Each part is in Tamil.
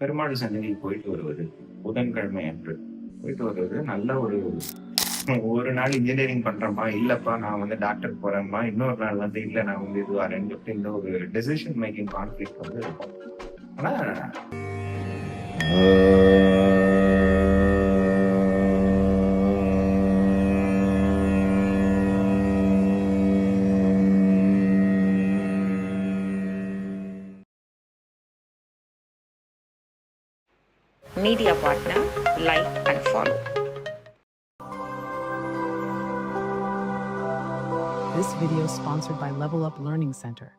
பெருமாள் சன்னதி போயிட்டு வருவது புதன்கிழமை அன்று. போயிட்டு வருவது நல்ல ஒரு ஒரு நாள் இன்ஜினியரிங் பண்றேம்மா இல்லப்பா நான் வந்து டாக்டர் போறேம்மா இன்னொரு நாள் வந்து இல்ல நான் வந்து இது வரேன்னு சொல்லிட்டு இந்த ஒரு டெசிஷன் மேக்கிங் கான்ஃபிளிக் வந்து இருக்கும். ஆனா media partner, like and follow. This video is sponsored by Level Up Learning Center.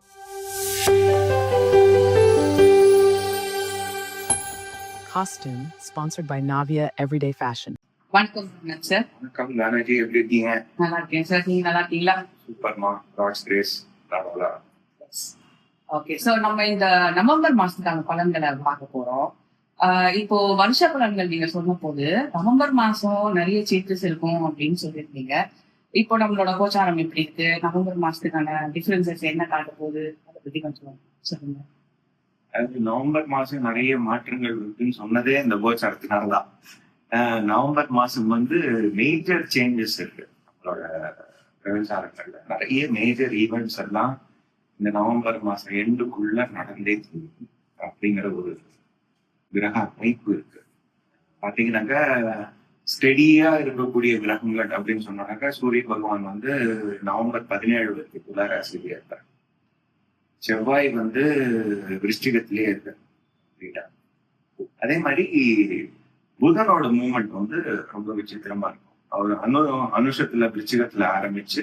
Costume sponsored by Navia Everyday Fashion. வணக்கம் சார் வணக்கம் தானாஜி எப்படி இருக்கீங்க நல்லா இருக்கேன் சார் நீங்க நல்லா இருக்கீங்களா சூப்பர்மா காட்ஸ் கிரேஸ் பரவாயில்ல ஓகே சோ நம்ம இந்த நவம்பர் மாசத்துக்கான பலன்களை பார்க்க போறோம் ஆஹ் இப்போ வருஷ பலன்கள் நீங்க சொன்ன போது நவம்பர் மாசம் நிறைய சேஞ்சஸ் இருக்கும் அப்படின்னு சொல்லியிருந்தீங்க. இப்போ நம்மளோட கோச்சாரம் எப்படி இருக்கு? நவம்பர் மாசத்துக்கான டிஃபரன்சஸ் என்ன காட்ட போகுது? அதை பத்தி கொஞ்சம் சொல்லுங்க. அது நவம்பர் மாசம் நிறைய மாற்றங்கள் இருக்குன்னு சொன்னதே இந்த கோச்சாரத்தினாலதான். நவம்பர் மாசம் வந்து மேஜர் சேஞ்சஸ் இருக்கு. நம்மளோட பிரபஞ்சாரங்கள்ல. நிறைய மேஜர் ஈவெண்ட்ஸ் எல்லாம் இந்த நவம்பர் மாசம் எண்டுக்குள்ள நடந்தே தீரும் அப்படிங்கிற ஒரு கிரக அமைப்பு இருக்கு. பாத்தீங்கன்னாக்கா ஸ்டெடியா இருக்கக்கூடிய கிரகங்கள் அப்படின்னு சொன்னாக்கா சூரிய பகவான் வந்து நவம்பர் பதினேழு வரைக்கும் துளாராசிலேயே இருப்பார். செவ்வாய் வந்து விருஷ்டிகத்திலேயே இருக்கு அதே மாதிரி புதனோட மூமெண்ட் வந்து ரொம்ப விசித்திரமா இருக்கும். அவர் அனு அனுஷத்துல விருச்சிகத்துல ஆரம்பிச்சு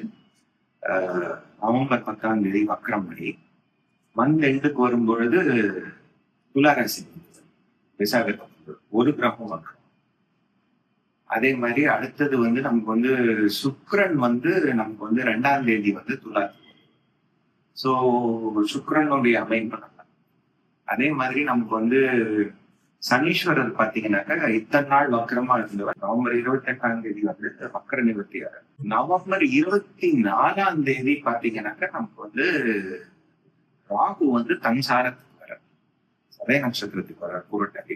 ஆஹ், நவம்பர் பத்தாம் தேதி வக்ரம் படி மந்த் எண்டுக்கு வரும்பொழுது துளாராசி விசாகத்துக்கு ஒரு கிரகம் வக்ரம் அதே மாதிரி அடுத்தது வந்து நமக்கு வந்து சுக்ரன் வந்து நமக்கு வந்து ரெண்டாம் தேதி வந்து துலாத்துக்கு ஸோ சுக்ரனுடைய அமைப்பு அதே மாதிரி நமக்கு வந்து சனீஸ்வரர் பாத்தீங்கன்னாக்கா இத்தனை நாள் வக்கரமா இருந்தவர். நவம்பர் இருபத்தி எட்டாம் தேதி வந்து வக்கர நிவர்த்தி நவம்பர் இருபத்தி நாலாம் தேதி பாத்தீங்கன்னாக்கா நமக்கு வந்து ராகு வந்து தன்சாரத்துக்கு அதே நட்சத்திரத்துக்கு வர பூரட்டாதி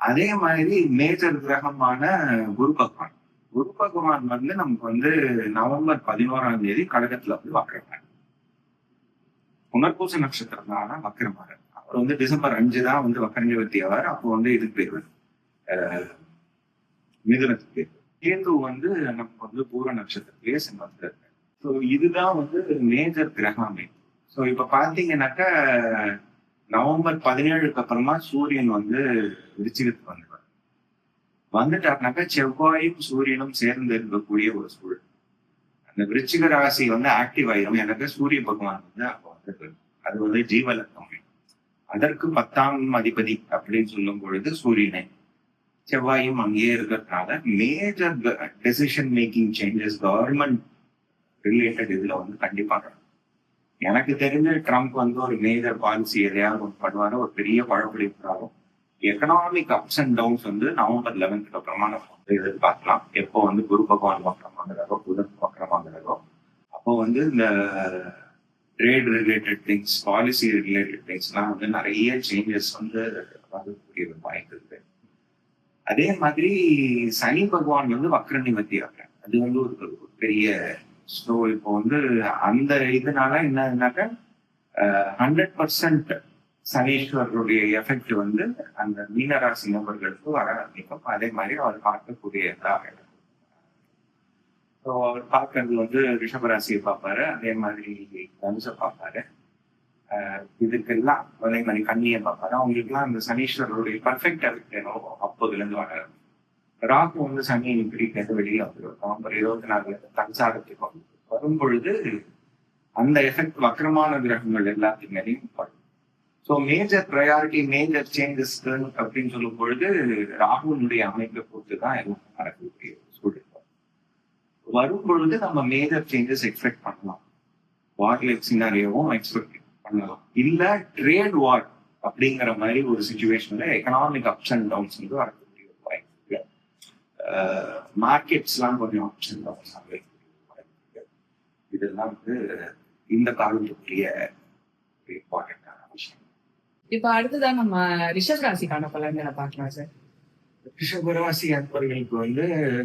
அதே மாதிரி மேஜர் கிரகமான குரு பகவான். குரு பகவான் வந்து நமக்கு வந்து நவம்பர் பதினோராம் தேதி கடகத்துல வந்து வக்கரமார் புனர்பூச நட்சத்திரம் தான் வக்கரமார் அவர் வந்து டிசம்பர் அஞ்சு தான் வந்து வக்கரஞ்சவர்த்தி அவர் அப்போ வந்து இதுக்கு பேர் மிதுனத்துக்கு பேர் கேது வந்து நமக்கு வந்து பூர நட்சத்திரத்திலேயே சிம்மத்தில் ஸோ இதுதான் வந்து மேஜர் கிரக அமைப்பு. ஸோ இப்ப பாத்தீங்கன்னாக்கா நவம்பர் பதினேழுக்கு அப்புறமா சூரியன் வந்து விருச்சிகத்துக்கு வந்துடுவார். வந்துட்டாருனாக்கா செவ்வாயும் சூரியனும் சேர்ந்து இருக்கக்கூடிய ஒரு சூழல். அந்த விருச்சிக ராசி வந்து ஆக்டிவ் ஆயிரும். எனக்கு சூரிய பகவான் வந்து அப்போ வந்து அது வந்து ஜீவலக்கம் அதற்கு பத்தாம் அதிபதி அப்படின்னு சொல்லும் பொழுது சூரியனை. செவ்வாயும் அங்கேயே இருக்கிறதுனால major decision making changes government related இதுல வந்து கண்டிப்பா நடக்கும். எனக்கு தெரிஞ்ச ட்ரம்ப் வந்து ஒரு மேஜர் பாலிசி எதையாவது ஒன்று பண்ணுவாரு. ஒரு பெரிய பழப்பிடிப்பாரோ எக்கனாமிக் அப்ஸ் அண்ட் டவுன்ஸ் வந்து நவம்பர் லெவன்த்துக்கு அப்புறமா நம்ம வந்து எதிர்பார்க்கலாம் எப்போ வந்து குரு பகவான் வக்கரமாகிறதோ புதன் வக்கரமாகிறதோ அப்போ வந்து இந்த trade related things policy related திங்ஸ்லாம் வந்து நிறைய சேஞ்சஸ் வந்து வரக்கூடிய வாய்ப்பு இருக்கு. அதே மாதிரி சனி பகவான் வந்து வக்ர நிவர்த்தி அது வந்து ஒரு பெரிய ஸோ இப்போ வந்து அந்த இதனால என்னதுனாக்க ஹண்ட்ரட் பர்சன்ட் சனீஸ்வரருடைய எஃபெக்ட் வந்து அந்த மீனராசி நபர்களுக்கு வர ஆரம்பிக்கும். அதே மாதிரி அவர் பார்க்கக்கூடியதாக இருக்கும். ஸோ அவர் பார்க்கறது வந்து ரிஷபராசியை பார்ப்பாரு. அதே மாதிரி தனுசை பார்ப்பாரு. ஆஹ் இதுக்கெல்லாம் அதே மாதிரி கண்ணியை பார்ப்பாரு. அவங்களுக்குலாம் அந்த சனீஸ்வரருடைய பர்ஃபெக்ட் எஃபெக்ட் என்னவோ அப்போதுல இருந்து வர ஆரம்பிக்கும். ராகு வந்து சனி இப்படி வெளியே வந்துடும் நவம்பர் இருபத்தி நாலுல தன்சாரத்துக்கு வந்து வரும் பொழுது அந்த எஃபெக்ட் வக்கரமான கிரகங்கள் எல்லாத்தையும் மேலேயும் படும் so major priority major changes அப்படின்னு சொல்லும் பொழுது ராகுனுடைய அமைப்பை பொறுத்து தான் எல்லாம் நடக்கக்கூடிய சூழல். வரும் பொழுது நம்ம மேஜர் சேஞ்சஸ் எக்ஸ்பெக்ட் பண்ணலாம். வார்லைக் சினாரியோவும் எக்ஸ்பெக்ட் பண்ணலாம். இல்ல ட்ரேட் வார் அப்படிங்கிற மாதிரி ஒரு சுச்சுவேஷன்ல எக்கனாமிக் அப்ஸ் அண்ட் டவுன்ஸ் வந்து வரக்கூடிய மார்க்கெட்ஸ்லாம் கொஞ்சம் அப்ஸ் அண்ட் இதெல்லாம் வந்து இந்த காலத்துக்குரிய இம்பார்ட்டன்டான விஷயம். இப்ப அடுத்ததான் நம்ம ரிஷப் ராசிக்கான பலன்களை பார்க்கலாம் சார். ரிஷபராசி அன்பர்களுக்கு வந்து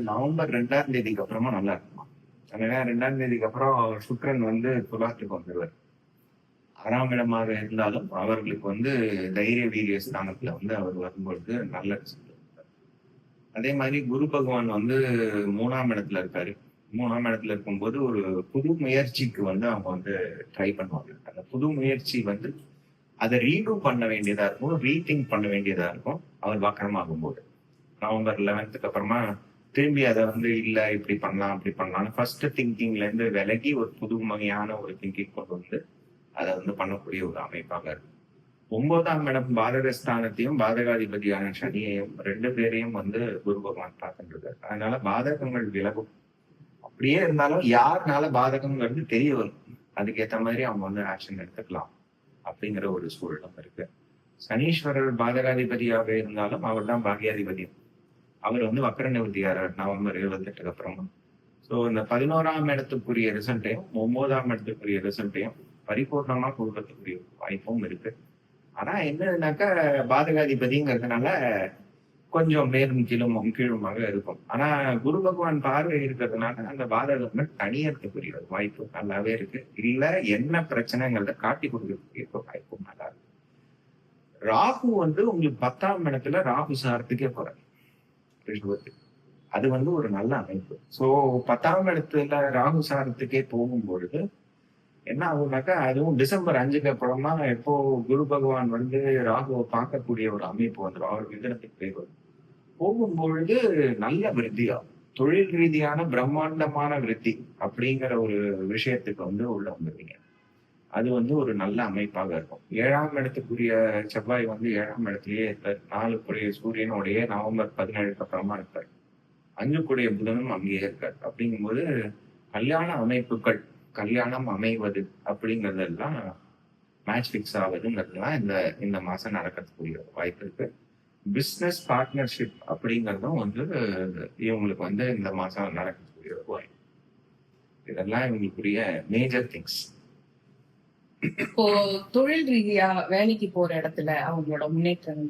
நவம்பர் ரெண்டாம் தேதிக்கு அப்புறமா நல்லா இருக்குமா? ஏன்னா ரெண்டாம் தேதிக்கு அப்புறம் சுக்கிரன் வந்து துலாத்துக்கு வந்துருவார். ஆறாம் இடமாக இருந்தாலும் அவர்களுக்கு வந்து தைரிய வீரிய ஸ்தானத்துல வந்து அவர் வரும்பொழுது நல்ல அதே மாதிரி குரு பகவான் வந்து மூணாம் இடத்துல இருக்காரு. மூணாம் இடத்துல இருக்கும்போது ஒரு புது முயற்சிக்கு வந்து அவங்க வந்து ட்ரை பண்ணுவாங்க. அந்த புது முயற்சி வந்து அதை ரீடூ பண்ண வேண்டியதா இருக்கும் ரீதிங்க் பண்ண வேண்டியதா இருக்கும். அவர் வக்கரமாகும் போது நவம்பர் லெவன்த்துக்கு அப்புறமா திரும்பி அதை வந்து இல்ல இப்படி பண்ணலாம் அப்படி பண்ணலாம் ஃபர்ஸ்ட் திங்கிங்ல இருந்து விலகி ஒரு புது வகையான ஒரு திங்கிங் கொண்டு வந்து அதை வந்து பண்ணக்கூடிய ஒரு அமைப்பாக இருக்கும். ஒன்பதாம் இடம் பாதகஸ்தானத்தையும் பாதகாதிபதியான சனியையும் ரெண்டு பேரையும் வந்து குரு பகவான் பார்க்கின்றது அதனால பாதகங்கள் விலகும். அப்படியே இருந்தாலும் யாருனால பாதகங்கிறது தெரிய வரும். அதுக்கேற்ற மாதிரி அவங்க வந்து ஆக்ஷன் எடுத்துக்கலாம் அப்படிங்கிற ஒரு சூழலும் இருக்கு. சனீஸ்வரர் பாதகாதிபதியாக இருந்தாலும் அவர் தான் பாகியாதிபதி அவர் வந்து வக்கர நிவர்த்தியாரர் நவம்பர் இருபத்தெட்டுக்கு அப்புறமா ஸோ இந்த பதினோராம் இடத்துக்குரிய ரிசல்ட்டையும் ஒன்பதாம் இடத்துக்குரிய ரிசல்ட்டையும் பரிபூர்ணமாக கொடுக்கறதுக்குரிய வாய்ப்பும் இருக்கு. ஆனா என்னன்னாக்கா பாதகாதிபதிங்கிறதுனால கொஞ்சம் மேலும் கீழும் கீழுமாக இருக்கும். ஆனா குரு பகவான் பார்வை இருக்கிறதுனால அந்த பாதகங்கள் தனியறதுக்குரிய ஒரு வாய்ப்பு நல்லாவே இருக்கு. இல்ல என்ன பிரச்சனைங்கிறத காட்டி கொடுக்கறதுக்கு ஒரு வாய்ப்பும் நல்லா இருக்கு. ராகு வந்து உங்களுக்கு பத்தாம் இடத்துல ராகு சாரத்துக்கே போறாரு. அது வந்து ஒரு நல்ல அமைப்பு. சோ பத்தாம் இடத்துல ராகு சாரத்துக்கே போகும் பொழுது என்ன ஆகும்னாக்கா அதுவும் டிசம்பர் அஞ்சுக்கு அப்புறமா எப்போ குரு பகவான் வந்து ராகுவை பார்க்கக்கூடிய ஒரு அமைப்பு வந்துடும் அவர் விதனத்துக்கு பேர் வரும் போகும்பொழுது நல்ல விருத்தியா தொழில் ரீதியான பிரம்மாண்டமான விருத்தி அப்படிங்கிற ஒரு விஷயத்துக்கு வந்து உள்ள வந்துருவீங்க. அது வந்து ஒரு நல்ல அமைப்பாக இருக்கும். ஏழாம் இடத்துக்குரிய செவ்வாய் வந்து ஏழாம் இடத்துலயே இருப்பார். நாலுக்குரிய சூரியனுடைய நவம்பர் பதினேழுக்கு அப்புறமா இருப்பார். அஞ்சுக்குடைய புதனும் அங்கேயே இருக்கார். அப்படிங்கும்போது கல்யாண அமைப்புகள் கல்யாணம் அமைவது அப்படிங்கறதெல்லாம் மேட்ச் ஃபிக்ஸ் ஆகுதுங்கிறதுலாம் இந்த இந்த மாசம் நடக்கிறதுக்குரிய வாய்ப்பு இருக்கு. பிஸ்னஸ் பார்ட்னர்ஷிப் அப்படிங்கறதும் வந்து இவங்களுக்கு வந்து இந்த மாசம் நடக்கக்கூடிய ஒரு வாய்ப்பு. இதெல்லாம் இவங்களுக்குரிய மேஜர் திங்ஸ் இப்போ தொழில் ரீதியா வேலைக்கு போற இடத்துல அவங்களோட முன்னேற்றம்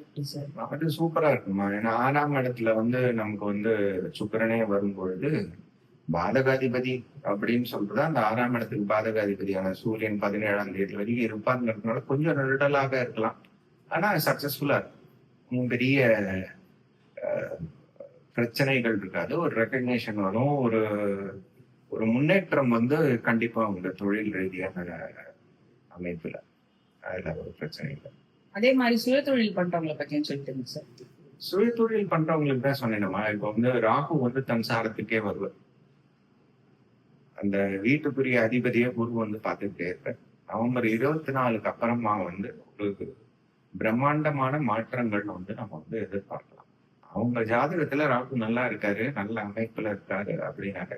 அது சூப்பரா இருக்குமா ஏன்னா ஆறாம் இடத்துல வந்து நமக்கு வந்து சுக்கிரனே வரும்பொழுது பாதகாதிபதி அப்படின்னு சொல்றது? அந்த ஆறாம் இடத்துக்கு பாதகாதிபதியான சூரியன் பதினேழாம் தேதி வரைக்கும் இருப்பாருங்கிறதுனால கொஞ்சம் நிழலாக இருக்கலாம். ஆனா சக்சஸ்ஃபுல்லா இருக்கும். பெரிய பிரச்சனைகள் இருக்காது. ஒரு ரெக்கக்னேஷன் வரும். ஒரு ஒரு முன்னேற்றம் வந்து கண்டிப்பா உங்க தொழில் ரீதியான அமைப்புல. அதுல ஒரு பிரச்சனை இல்லை. அதே மாதிரி சுய தொழில் பண்றவங்கள பத்தியும் சொல்லிட்டு சார் சுயதொழில் பண்றவங்களுக்கு தான் சொன்னேன்மா இப்போ வந்து ராகு வந்து தன் சாரத்துக்கே வருவார். அந்த வீட்டுக்குரிய அதிபதியை குரு வந்து பார்த்துக்கிட்டே இருப்பேன். நவம்பர் இருபத்தி நாலுக்கு அப்புறமா வந்து ஒரு பிரம்மாண்டமான மாற்றங்கள் வந்து நம்ம வந்து எதிர்பார்க்கலாம். அவங்க ஜாதகத்துல ராகு நல்லா இருக்காரு நல்ல அமைப்புல இருக்காரு அப்படின்னாக்க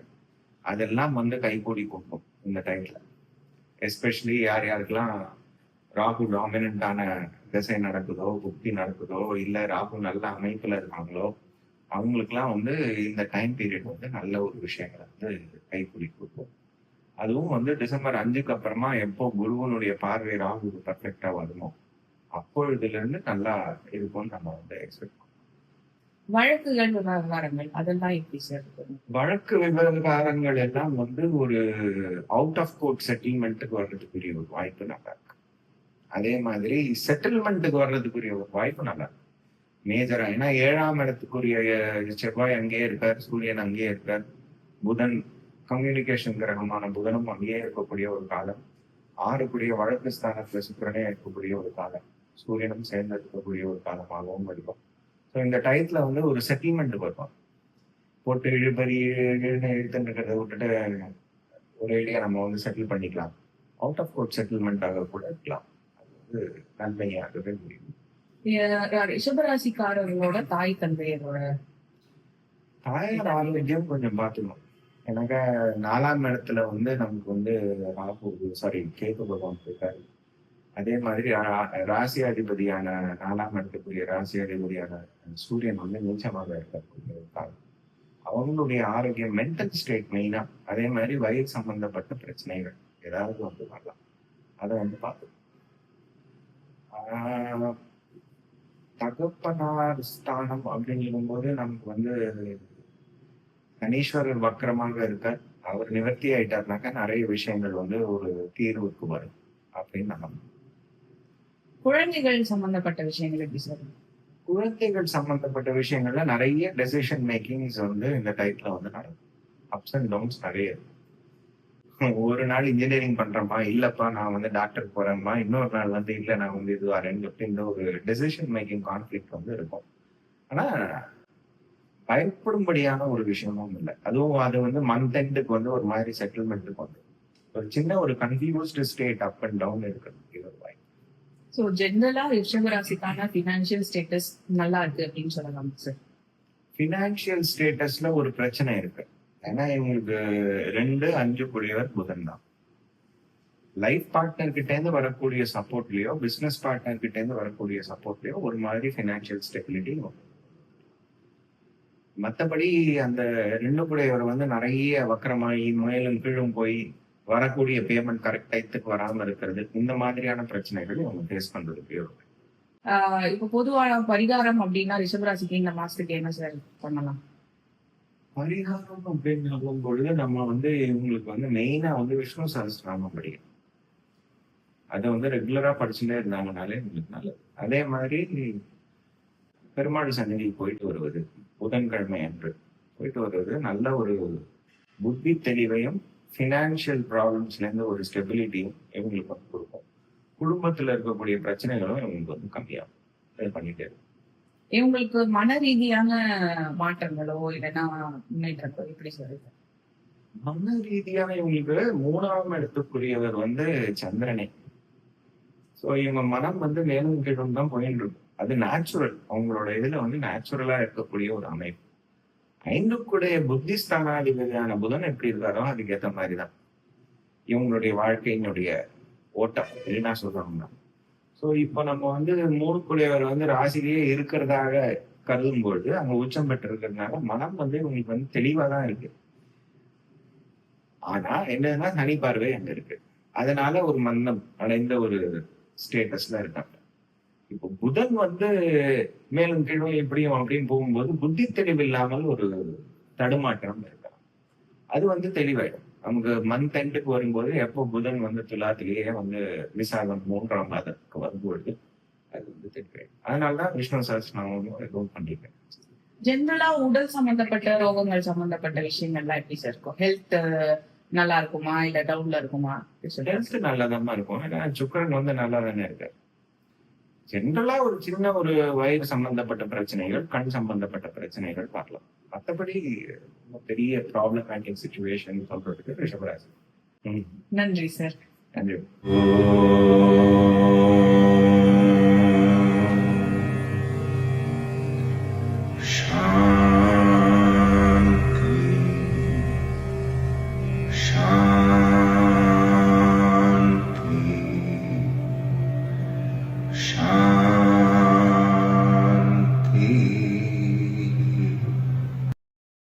அதெல்லாம் வந்து கைகூடி கொடுக்கும் இந்த டைம்ல எஸ்பெஷலி யார் யாருக்கெல்லாம் ராகு டாமினண்டான திசை நடக்குதோ புக்தி நடக்குதோ இல்ல ராகு நல்ல அமைப்புல இருக்காங்களோ அவங்களுக்குலாம் வந்து இந்த டைம் பீரியட் வந்து நல்ல ஒரு விஷயங்களை வந்து கைப்பிடி கொடுக்கும் அதுவும் வந்து டிசம்பர் அஞ்சுக்கு அப்புறமா எப்போ குருவனுடைய பார்வை ராகுக்கு பர்ஃபெக்டா வருமோ அப்பொழுதுல இருந்து நல்லா இருக்கும்னு நம்ம வந்து எக்ஸ்பெக்ட் வழக்குகள் விவகாரங்கள் அதெல்லாம் எப்படி சார்? வழக்கு விவகாரங்கள் எல்லாம் வந்து ஒரு அவுட் ஆஃப் கோர்ட் செட்டில்மெண்ட்டுக்கு வர்றதுக்குரிய ஒரு வாய்ப்பு நல்லா இருக்கு. அதே மாதிரி செட்டில்மெண்ட்டுக்கு வர்றதுக்குரிய ஒரு வாய்ப்பு நல்லா இருக்கு. மேஜரா ஏன்னா ஏழாம் இடத்துக்குரிய செவ்வாய் அங்கேயே இருக்கார் சூரியன் அங்கேயே இருக்கார் புதன் கம்யூனிகேஷன் கிரகமான புதனும் அங்கேயே இருக்கக்கூடிய ஒரு காலம் ஆறுக்குரிய வழக்கு ஸ்தானத்துல சுக்கிரனே இருக்கக்கூடிய ஒரு காலம் சூரியனும் சேர்ந்து இருக்கக்கூடிய ஒரு காலமாகவும் இருக்கும். ஸோ இந்த டயத்துல வந்து ஒரு செட்டில்மெண்ட் வரும் போட்டு இழுபறி இழுன்னு இழுத்துன்னு இருக்கிறத விட்டுட்டு ஒரு ஐடியா நம்ம வந்து செட்டில் பண்ணிக்கலாம். அவுட் ஆஃப் கோர்ட் செட்டில்மெண்ட் ஆக கூட இருக்கலாம். அது வந்து நன்மையாகவே முடியும். ரிஷபராசிக்காரர்களோட தாய் தந்தையரோட தாயார் ஆரோக்கியம் கொஞ்சம் பார்த்துக்கணும். எனக்கு நாலாம் இடத்துல வந்து நமக்கு வந்து ராகு சாரி கேது பகவான் இருக்காரு அதே மாதிரி ராசி அதிபதியான நாலாம் இடத்துக்குரிய ராசி அதிபதியான சூரியன் வந்து நீச்சமாக இருக்கக்கூடிய காலம் அவங்களுடைய ஆரோக்கியம் மென்டல் ஸ்டேட் மெயினா அதே மாதிரி வயிறு சம்பந்தப்பட்ட பிரச்சனைகள் ஏதாவது வந்து வரலாம். அதை வந்து பார்த்து தகப்பனார் ஸ்தானம் அப்படின்னு போது நமக்கு வந்து சனீஸ்வரர் வக்கரமாக இருக்கார். அவர் நிவர்த்தி ஆயிட்டாருனாக்கா நிறைய விஷயங்கள் வந்து ஒரு தீர்வுக்கு வரும். அப்படின்னு நான். குழந்தைகள் சம்பந்தப்பட்ட விஷயங்கள் எப்படி சார்? குழந்தைகள் சம்பந்தப்பட்ட விஷயங்கள்ல நிறைய டெசிஷன் மேக்கிங்ஸ் வந்து இந்த டைப்ல வந்து நடக்கும். அப்ஸ் அண்ட் டவுன்ஸ் நிறைய ஒரு நாள் இன்ஜினியரிங் பண்றேம்மா இல்லப்பா நான் வந்து டாக்டர் போறேம்மா இன்னொரு நாள் வந்து இல்ல நான் வந்து இது வரேன்னு சொல்லிட்டு இந்த ஒரு டெசிஷன் மேக்கிங் கான்ஃபிளிக் வந்து இருக்கும். ஆனா பயப்படும்படியான ஒரு விஷயமும் இல்லை. அதுவும் அது வந்து மந்த் எண்டுக்கு வந்து ஒரு மாதிரி செட்டில்மெண்ட்டுக்கு வந்து ஒரு சின்ன ஒரு confused state up and down இருக்கிறது இது ஒரு வாய்ப்பு. ஸோ ஜென்ரலா ரிஷபராசிக்கான ஃபினான்ஷியல் ஸ்டேட்டஸ் நல்லா இருக்கு அப்படின்னு சொல்லலாம் சார் ஃபினான்ஷியல் ஸ்டேட்டஸ்ல ஒரு பிரச்சனை இருக்கு. ஏன்னா இவங்களுக்கு ரெண்டு அஞ்சு கூடியவர் புதன் தான். லைஃப் பார்ட்னர் கிட்ட இருந்து வரக்கூடிய சப்போர்ட்லயோ பிசினஸ் பார்ட்னர் கிட்ட இருந்து வரக்கூடிய சப்போர்ட்லயோ ஒரு மாதிரி ஃபினான்ஷியல் ஸ்டெபிலிட்டி மத்தபடி அந்த ரெண்டு கூடையவர் வந்து நிறைய வக்கரமாயி மேலும் கீழும் போய் வரக்கூடிய பேமெண்ட் கரெக்ட் டயத்துக்கு வராம இருக்கிறது. இந்த மாதிரியான பிரச்சனைகள் இவங்க ஃபேஸ் பண்றதுக்கு இருக்கும் இப்போ பொதுவான பரிகாரம் அப்படின்னா ரிஷபராசிக்கு இந்த மாசத்துக்கு என்ன சார் பண்ணலாம்? பரிகாரம் அப்படின்னு பொழுது நம்ம வந்து இவங்களுக்கு வந்து மெயினா வந்து விஷ்ணு சஹஸ்ரநாமம் படிக்கணும். அதை வந்து ரெகுலரா படிச்சுட்டே இருந்தாங்கனாலே உங்களுக்கு நல்லது. அதே மாதிரி பெருமாள் சன்னதி போயிட்டு வருவது. புதன்கிழமை அன்று போயிட்டு வருவது நல்ல ஒரு புத்தி தெளிவையும் ஃபினான்ஷியல் ப்ராப்ளம்ஸ்ல இருந்து ஒரு ஸ்டெபிலிட்டியும் இவங்களுக்கு வந்து கொடுக்கும். குடும்பத்துல இருக்கக்கூடிய பிரச்சனைகளும் இவங்களுக்கு வந்து கம்மியாகும். இது பண்ணிட்டே இருக்கும். இவங்களுக்கு மன ரீதியான மாற்றங்களோ இல்லைன்னா முன்னேற்றங்களோ எப்படி சொல்லுங்க மன ரீதியான இவங்களுக்கு மூணாம் இடத்துக்குரியவர் வந்து சந்திரனே. சோ இவங்க மனம் வந்து மேலும் கீழும் தான் போயிட்டு இருக்கும் அது நேச்சுரல் அவங்களோட இதுல வந்து நேச்சுரலா இருக்கக்கூடிய ஒரு அமைப்பு. ஐந்துக்குடைய புத்திஸ்தானாதிபதியான புதன் எப்படி இருக்காரோ அதுக்கு ஏத்த மாதிரிதான். இவங்களுடைய வாழ்க்கையினுடைய ஓட்டம். என்ன சொல்றோம்னா சோ இப்போ நம்ம வந்து மூணுக்குடையவர் வந்து ராசிலேயே இருக்கிறதாக கருதும் பொழுது அங்க உச்சம் பெற்று இருக்கிறதுனால மனம் வந்து இவங்களுக்கு வந்து தெளிவா தான் இருக்கு. ஆனா என்னன்னா சனி பார்வை அங்க இருக்கு. அதனால ஒரு மந்தம் அடைந்த ஒரு ஸ்டேட்டஸ்ல இருக்காங்க. இப்போ புதன் வந்து மேலும் கீழும் எப்படியும் அப்படின்னு போகும்போது புத்தி தெளிவு இல்லாமல் ஒரு தடுமாற்றம் இருக்கலாம். அது வந்து தெளிவாயிடும். நமக்கு மந்த் எண்டுக்கு வரும்போது எப்போ புதன் வந்து துலாத்திலேயே வந்து விசாகம் மூன்றாம் மாதத்துக்கு வரும்பொழுது அது வந்து தெளிவாயிடும். அதனாலதான் விஷ்ணு சஹஸ்ரநாமம் எதுவும் பண்ணிருக்கேன் ஜென்ரலா உடல் சம்பந்தப்பட்ட ரோகங்கள் சம்பந்தப்பட்ட விஷயங்கள்லாம் எப்படி சார் இருக்கும்? ஹெல்த் நல்லா இருக்குமா? இல்ல டவுன்ல இருக்குமா? ஹெல்த் நல்லாதான் இருக்கும். ஏன்னா சுக்கரன் வந்து நல்லா தானே இருக்கு ஜென்ரலா ஒரு சின்ன ஒரு வயிறு சம்பந்தப்பட்ட பிரச்சனைகள் கண் சம்பந்தப்பட்ட பிரச்சனைகள் பார்க்கலாம். மற்றபடி பெரிய ப்ராப்ளமேட்டிக் சுச்சுவேஷன் சொல்றதுக்கு ரிஷபராசி. நன்றி சார். நன்றி.